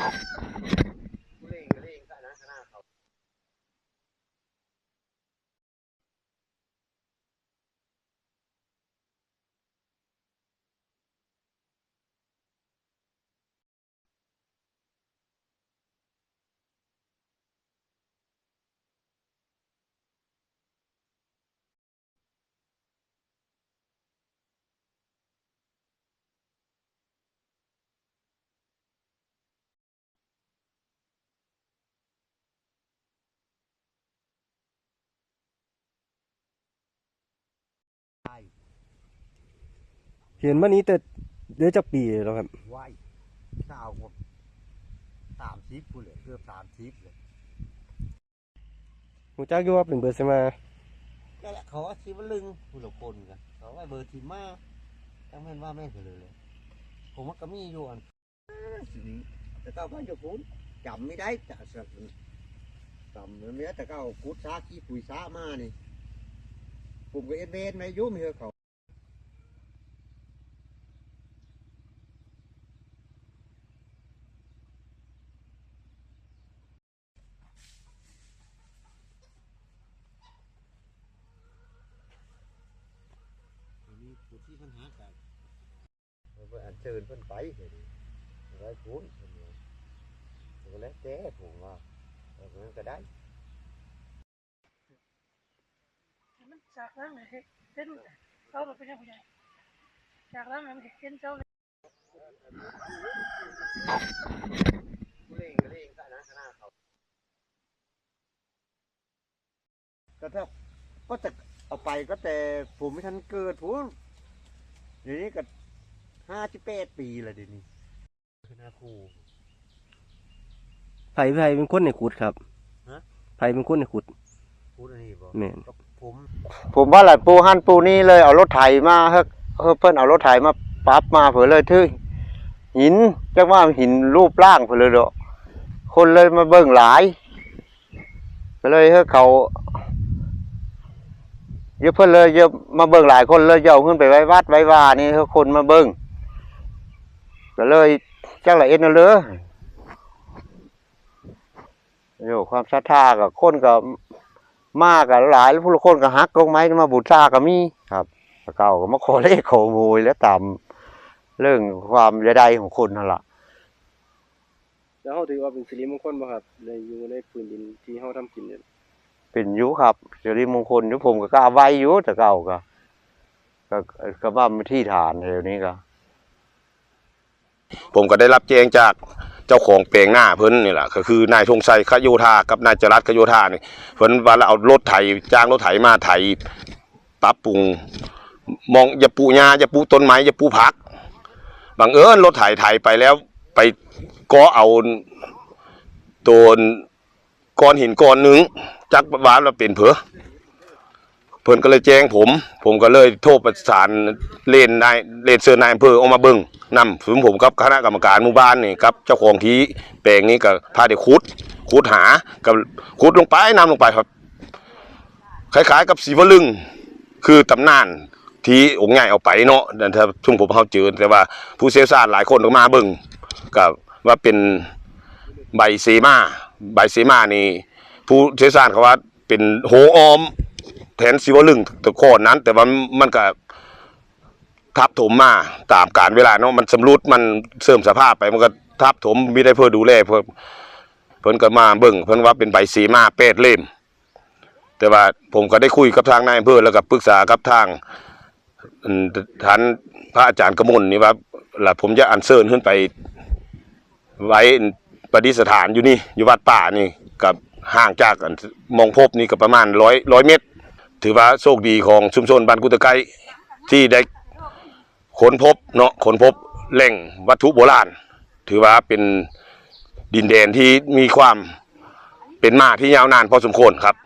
Oh. เห็นมานี้แต่เดือนจักปีแล้วครับไหวสาวผมสามสิบกูเลยเกือบสามสิบเลยหูจักอยู่ว่าเป็นเบอร์เซมานั่นแหละเขาว่าชีวลึงผู้หลงคนกันเขาว่าเบอร์ทีมาจังแม่นว่าแม่นเลยเลย ผมว่าก็มีอยู่อันแต่ก็ว่าอยู่คุณจำไม่ได้จะสักจำเนื้อแต่ก็เอากุดซาขี้ปุ๋ยซามานี่ผมก็เอ็นเวนไม่ยุ่มเหรอเขา มีผู้ที่ปัญหากันเพื่ออันเชิญเพื่อนไปเห็นไรคุ้นเห็นไหมก็แล้วแต่ผมว่าเออมันก็ได้มันจากนั้นเห็นเห็นเจ้าเราเป็นผู้ใหญ่จากนั้นมันเห็นเจ้าเล่งเล่งกันนะขนาดเขาก็ถ้าก็จะเอาไปก็แต่ผมไม่ทันเกิดผม เดี๋ยวนี้ก็ห้าสิบแปดปีแล้วเดี๋ยวนี้คณะครู ไผไผเป็นคนในขุดครับฮะ ไผเป็นคนในขุดพูดอันนี้บอกแม่นผมผมว่าหลายปูหันปูนี่เลยเอารถไถมาเฮ้เฮ้เพิ่นเอารถไถมาปรั๊บมาเผื่อเลยทึ่หินจังว่าหินรูปร่างเผื่อเลยเด้อคนเลยมาเบิ่งหลายก็เลยเฮ้เขา เยอะเพิ่นเลยเยอะมาเบิ่งหลายคนเลยเอาขึ้นไปไว้วัดไว้ว่านี่เฮ้คนมาเบิ่งก็เลยจังละเอ็ดนั่นเลยโยความศรัทธากับคนกับมากกับหลายแล้วผู้ละคนก็ฮักลงไม้มาบูชาก็มีครับแต่เก่าก็มาขอเลขขอโวยแล้วตามเรื่องความยดายของคนนั่นแหละแล้วเขาถือว่าเป็นสิริมงคลบ่ครับในอยู่ในพื้นดินที่เฮาทำกินเนี่ย เป็นอยุครับสิริมงคลอยุผมก็กล้าไว้อยุแต่เก่าก็ก็ก็ว่ามันที่ฐานแถวนี้ก็ผมก็ได้รับแจ้งจากเจ้าของแปลงหน้าเพิ่นนี่แหละก็คือนายธงชัยขโยธากับนายจรัสขโยธานี่เพิ่นว่าเราเอารถไถจ้างรถไถมาไถปรับปรุง มองอย่าปูหญ้าอย่าปูต้นไม้อย่าปูผักบังเอิญรถไถไถไปแล้วไปก็เอาตัวก้อนหินก้อนหนึ่ง จักว่าเราเป็นเผือเพิ่นก็เลยแจ้งผม ผมก็เลยโทรประสานเลนนายเลนเซอร์นายอำเภอออกมาเบิ่งนำถึงผมกับคณะกรรมการหมู่บ้านนี่ครับเจ้าของที่แปลงนี้ก็พาเด็กขุดขุดหากับขุดลงไปนำลงไปครับ คล้ายๆ กับสีวลึงคือตำนานที่องค์ใหญ่เอาไปเนาะแต่ถ้าช่วงผมเขาเจอแต่ว่าผู้เชี่ยวชาญหลายคนก็มาเบิ่งกับว่าเป็นใบเซมาใบเซมานี่ ผู้เชี่ยวชาญเขาว่า เป็นโหออม แทนสีวลึงตะโคนนั้น แต่ว่ามันก็ทับถมมาตามการเวลาเนาะมันสำรุดมันเสื่อมสภาพไปมันก็ทับถมมีได้เพื่อดูแลเพื่อเพิ่นก็มาเบิ่งเพิ่นว่าเป็นใบสีมาเป็ดเล่ม แต่ว่าผมก็ได้คุยกับทางนายอำเภอแล้วก็ปรึกษากับทางท่านพระอาจารย์กมลนี่ว่าแล้วผมจะอัญเชิญขึ้นไป ไว้ประดิษฐานอยู่นี่อยู่วัดป่านี่กับ ห่างจากอันมองพบนี่ก็ประมาณร้อยร้อยเมตร ถือว่าโชคดีของชุมชนบ้านกุตะไกที่ได้ค้นพบเนาะค้นพบแหล่งวัตถุโบราณ ถือว่าเป็นดินแดนที่มีความเป็นมาที่ยาวนานพอสมควรครับ